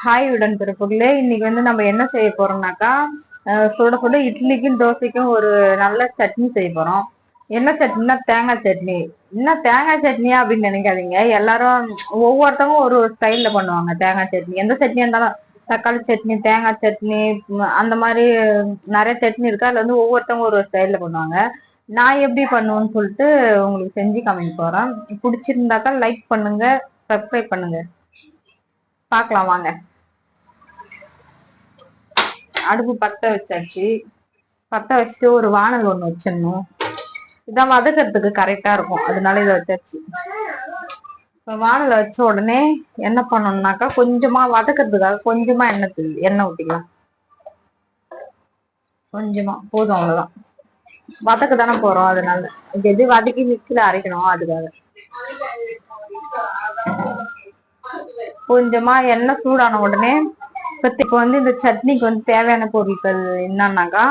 Hi உடன் பிறப்புகளே இன்னைக்கு வந்து நம்ம என்ன செய்ய போறோம்னாக்கா சுட சுட இட்லிக்கும் தோசைக்கும் ஒரு நல்ல சட்னி செய்ய போறோம். என்ன சட்னினா தேங்காய் சட்னி. என்ன தேங்காய் சட்னியா அப்படின்னு நினைக்காதீங்க. எல்லாரும் ஒவ்வொருத்தவங்க ஒரு ஒரு ஸ்டைல்ல பண்ணுவாங்க தேங்காய் சட்னி. எந்த சட்னியா இருந்தாலும் தக்காளி சட்னி தேங்காய் சட்னி அந்த மாதிரி நிறைய சட்னி இருக்கு. அதுல வந்து ஒவ்வொருத்தவங்க ஒரு ஒரு ஸ்டைல்ல பண்ணுவாங்க. நான் எப்படி பண்ணுவேன்னு சொல்லிட்டு உங்களுக்கு செஞ்சு காமிக்க போறேன். பிடிச்சிருந்தாக்கா லைக் பண்ணுங்க சப்ஸ்கிரைப் பண்ணுங்க. பார்க்கலாம் வாங்க. அடுப்பு பத்த வச்சாச்சு. பத்த வச்சுட்டு ஒரு வானல் ஒண்ணு வச்சிடணும். இதான் வதக்கிறதுக்கு கரெக்டா இருக்கும். அதனால இதை வச்சாச்சு. இப்போ வானல வச்ச உடனே என்ன பண்ணணும்னாக்கா கொஞ்சமா வதக்கிறதுக்காக கொஞ்சமா எண்ணெய் தூள் எண்ணெய் ஊத்திக்கலாம். கொஞ்சமா. போதும் அவ்வளோதான் வதக்க தானே போறோம் அதனால. இது எது வதக்கி மிக்சில அரைக்கணும் அதுக்காக. கொஞ்சமா எண்ணெய் சூடான உடனே இப்ப இப்போ வந்து இந்த சட்னிக்கு வந்து தேவையான பொருட்கள் என்னன்னாக்கா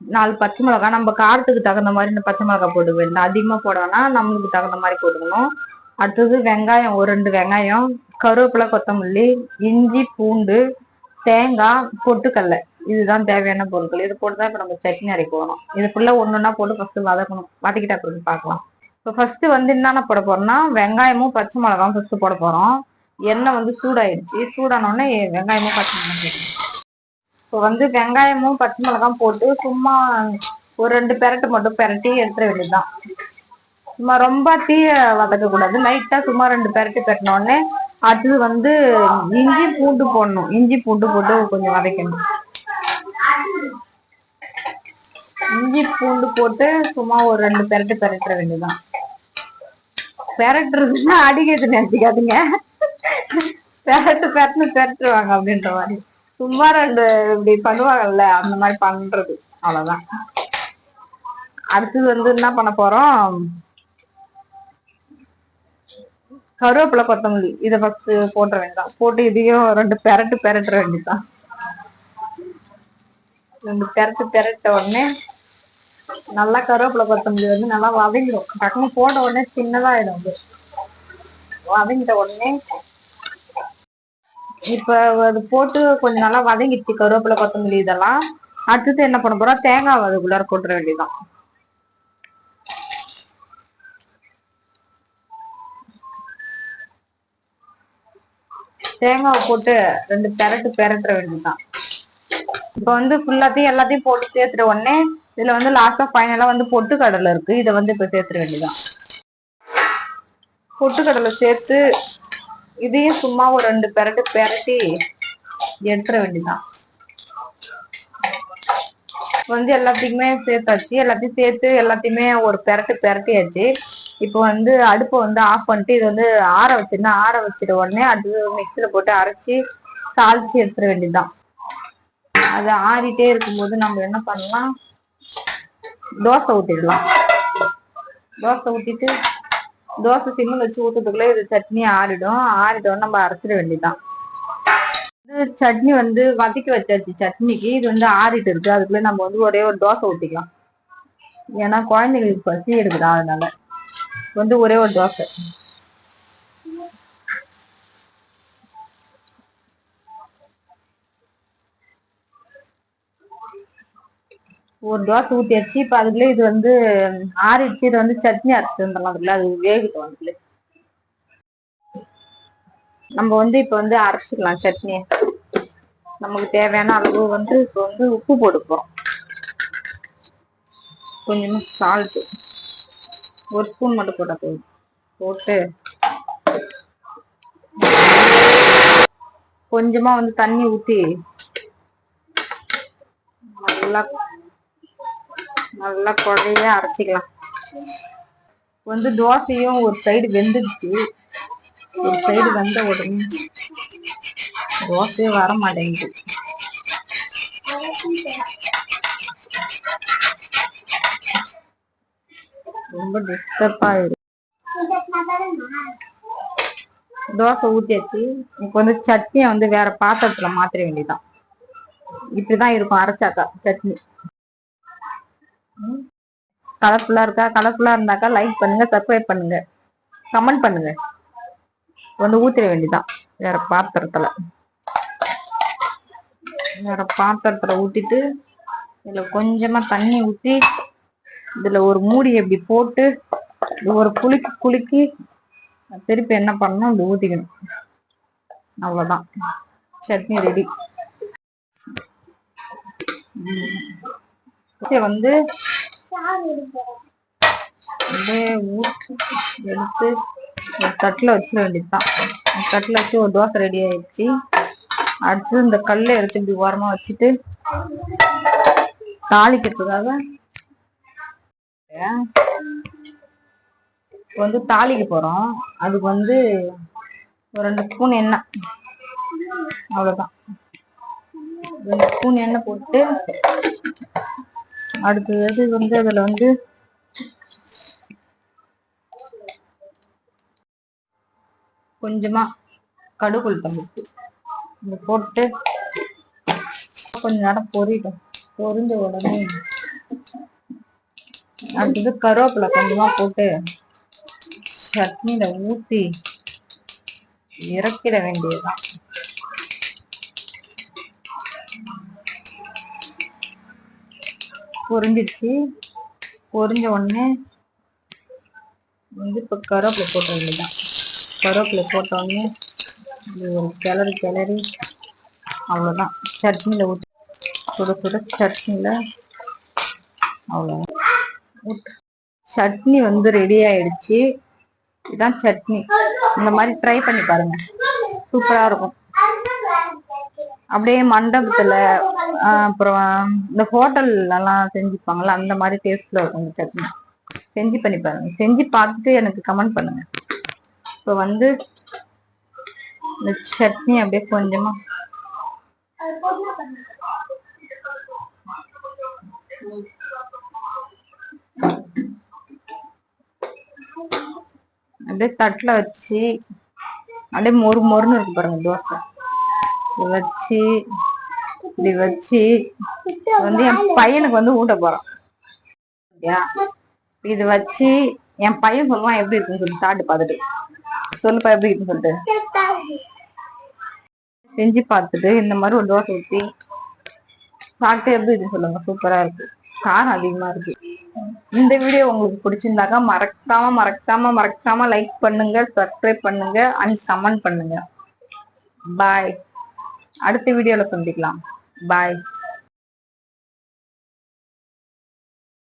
நாலு பச்சை மிளகாய் நம்ம காரத்துக்கு தகுந்த மாதிரி இந்த பச்சை மிளகாய் போட்டு வேண்டாம் அதிகமா போட நம்மளுக்கு தகுந்த மாதிரி போட்டுக்கணும். அடுத்தது வெங்காயம் ஒரு ரெண்டு வெங்காயம் கருவேப்பிலை கொத்தமல்லி இஞ்சி பூண்டு தேங்காய் பொட்டுக்கடலை. இதுதான் தேவையான பொருட்கள். இது போட்டு தான் இப்போ நம்ம சட்னி அரைக்க போறோம். இது ஒன்று ஒன்றா போட்டு ஃபஸ்ட்டு வதக்கணும். வதக்கிட்டு அப்புறம் பார்க்கலாம். இப்போ ஃபஸ்ட்டு வந்து என்னென்ன போட போகிறோம்னா வெங்காயமும் பச்சை மிளகாவும் ஃபஸ்ட்டு போட போகிறோம் எண்ணெய் வந்து சூடாயிடுச்சு சூடான உடனே வெங்காயமும் பச்சை மிளகாய் இப்போ வந்து வெங்காயமும் பச்சை மிளகாயும் போட்டு சும்மா ஒரு ரெண்டு பெரட்டு மட்டும் பெரட்டி எடுத்துட வேண்டியதுதான். சும்மா ரொம்ப தீய வதக்கக்கூடாது லைட்டாக சும்மா ரெண்டு பெரட்டி பெட்டினோடனே அடுத்தது வந்து இஞ்சி பூண்டு போடணும். இஞ்சி பூண்டு போட்டு கொஞ்சம் வதக்கணும். இஞ்சி பூண்டு போட்டு சும்மா ஒரு ரெண்டு பெரட்டு பெரட்டுற வேண்டியதுதான். பெரட்டுறதுன்னா அடிக்கிறது நினைச்சிக்காதீங்க பெரட்டு பெரட்டு பெரட்டுருவாங்க அப்படின்ற மாதிரி. சும்மா ரெண்டு இப்படி பண்ணுவாங்கல்ல அந்த மாதிரி பண்றது. அவ்வளவுதான். அடுத்தது வந்து என்ன பண்ண போறோம்? கருவேப்பிலை கொத்தமல்லி. இதை ஃபர்ஸ்ட் போட்டுற வேண்டாம் போட்டு இதையும் ரெண்டு பெரட்டு பெரட்டுற வேண்டியதுதான். ரெண்டு பெரட்டு பெரட்ட உடனே நல்லா கருவேப்பிலை கொத்தமல்லி வந்து நல்லா வதங்கிடும். டக்குனு போட்ட உடனே சின்னதாயிடும் அது. வதங்கிட்ட உடனே இப்ப அது போட்டு கொஞ்சம் நல்லா வதங்கிடுச்சு கருவேப்பிலை கொத்தமல்லி இதெல்லாம். அடுத்தது என்ன பண்ண போறோம்? தேங்காய் அதுக்குள்ளார போட்டுற வேண்டியதுதான். தேங்காவை போட்டு ரெண்டு பெரட்டு பெரட்டுற வேண்டியதுதான். இப்ப வந்து ஃபுல்லாத்தையும் எல்லாத்தையும் போட்டு சேர்த்துட்ட உடனே இதுல வந்து லாஸ்டா ஃபைனலா வந்து பொட்டுக்கடலை இருக்கு. இதை வந்து இப்ப சேர்த்துட வேண்டியதுதான். பொட்டுக்கடலை சேர்த்து இதையும் சும்மா ஒரு ரெண்டு பெரட்டு பெரட்டி எடுத்துட வேண்டியதுதான். வந்து எல்லாத்தையுமே சேர்த்தாச்சு எல்லாத்தையும் சேர்த்து எல்லாத்தையுமே ஒரு பெரட்டு பெரட்டியாச்சு. இப்போ வந்து அடுப்பை வந்து ஆஃப் பண்ணிட்டு இது வந்து ஆற வச்சிருந்தா ஆற வச்சிட்ட உடனே அடுத்து மிக்சியில போட்டு அரைச்சி தாளிச்சு எடுத்துட வேண்டியதுதான். அது ஆறிட்டே இருக்கும்போது நம்ம என்ன பண்ணலாம்? தோசை ஊத்திடலாம். தோசை ஊத்திட்டு தோசை சிம்மில் வச்சு ஊத்துறதுக்குள்ள இது சட்னி ஆறிடும். ஆறிட்டோம் நம்ம அரைச்சிட வேண்டியதுதான். இது சட்னி வந்து வதக்கி வச்சாச்சு. சட்னிக்கு இது வந்து ஆறிட்டு இருக்கு. அதுக்குள்ளே நம்ம வந்து ஒரே ஒரு தோசை ஊற்றிக்கலாம் ஏன்னா குழந்தைங்களுக்கு பசி எடுக்குதா அதனால. வந்து ஒரே ஒரு தோசை. ஒரு தோசை அடிச்சு இப்ப அதுக்குள்ள இது வந்து ஆறிடுச்சு. இது வந்து சட்னி அரைச்சிட்டு வந்துடலாம் அதுக்குள்ள அது வேகட்டும் அதுக்குள்ள. நம்ம வந்து இப்ப வந்து அரைச்சிக்கலாம் சட்னியை. நமக்கு தேவையான அளவு வந்து இப்ப வந்து உப்பு போடுப்போம் போறோம் கொஞ்சமா சால்ட் ஒரு ஸ்பூன் மட்டும் போட்டா போதும். போட்டு கொஞ்சமா வந்து தண்ணி ஊத்தி நல்லா நல்லா குழைய அரைச்சிக்கலாம். வந்து தோசையும் ஒரு சைடு வெந்துடுச்சு. ஒரு சைடு வெந்த உடனே தோசையே வர மாட்டேங்குது. ரொம்ப டிஸ்டர்ப் இருக்கு. தோசை ஊத்தியாச்சு. இப்போ வந்து சட்னியை வந்து வேற பாத்திரத்துல மாத்திர வேண்டியதுதான். இப்படிதான் இருக்கும் அரைச்சாக்கா சட்னி. கலர்ஃபுல்லா இருக்கா? கலர்ஃபுல்லா இருந்தாக்கா லைக் பண்ணுங்க சப்ஸ்கிரைப் பண்ணுங்க. கமெண்ட் பண்ணுங்க. வந்து ஊத்திர வேண்டிதான் வேற பாத்திரத்துல. வேற பாத்திரத்துல ஊத்திட்டு இதுல கொஞ்சமா தண்ணி ஊத்தி இதுல ஒரு மூடி எப்படி போட்டு ஒரு குலுக்கி குலுக்கி திருப்பி என்ன பண்ணணும்? இப்படி ஊத்திக்கணும். அவ்வளவுதான். சட்னி ரெடி வந்து அப்படியே ஊற்றி எடுத்து ஒரு தட்டுல வச்சிட வேண்டியதுதான். தட்டுல வச்சு ஒரு தோசை ரெடி ஆயிடுச்சு. அடுத்து இந்த கல்லை எடுத்து இப்படி ஓரமா வச்சுட்டு தாளிக்கிறதுக்காக இப்போ வந்து தாளிக்க போறோம். அதுக்கு வந்து ஒரு ரெண்டு ஸ்பூன் எண்ணெய். அவ்வளவுதான். ரெண்டு ஸ்பூன் எண்ணெய் போட்டு அடுத்தது வந்து அதுல வந்து கொஞ்சமா கடுகு உளுத்தம்பருப்பு இது போட்டு கொஞ்ச நேரம் பொரியும் பொரிஞ்ச உடனே அடுத்தது கருவேப்பிலை கொஞ்சமா போட்டு சட்னியில ஊத்தி இறக்கிட வேண்டியதுதான். பொரிஞ்சிடுச்சு. பொரிஞ்ச உடனே வந்து இப்போ கருவேப்பிலை போட்ட வேண்டியதுதான். கருவேப்பிலை போட்ட உடனே ஒரு கிளறி கிளறி அவ்வளோதான் சட்னியில் ஊற்றி சுட சுட சட்னியில் அவ்வளோ சட்னி வந்து ரெடி ஆயிடுச்சு. இதுதான் சட்னி. இந்த மாதிரி ட்ரை பண்ணி பாருங்க. சூப்பராக இருக்கும். அப்படியே மண்டபத்தில் அப்புறம் இந்த ஹோட்டல் எல்லாம் செஞ்சுப்பாங்கல்ல அந்த மாதிரி டேஸ்ட்ல இருக்கும் இந்த சட்னி. செஞ்சு பண்ணி பாருங்க. செஞ்சு பார்த்துட்டு எனக்கு கமெண்ட் பண்ணுங்க. இப்போ வந்து இந்த சட்னி அப்படியே கொஞ்சமா. அப்படியே தட்டில் வச்சு அப்படியே மொறு மொறுன்னு இருக்கு பாருங்க தோசை. வச்சு இப்படி வச்சு வந்து என் பையனுக்கு வந்து ஊட்ட போறோம். இது வச்சு என் பையன் சொல்லுவான் எப்படி இருக்குன்னு சொல்லி சாப்பிட்டு பார்த்துட்டு. சொல்லுப்பா எப்படி இருக்குன்னு சொல்லிட்டு. செஞ்சு பார்த்துட்டு இந்த மாதிரி ஒரு தோசை ஊத்தி சாப்பிட்டு எப்படி இருக்குன்னு சொல்லுங்க. சூப்பரா இருக்கு. காரம் அதிகமா இருக்கு. இந்த வீடியோ உங்களுக்கு பிடிச்சிருந்தாக்கா மறக்காம மறக்காம மறக்காம லைக் பண்ணுங்க சப்ஸ்கிரைப் பண்ணுங்க அண்ட் கமெண்ட் பண்ணுங்க. பாய் அடுத்த வீடியோல சந்திக்கலாம். பாய்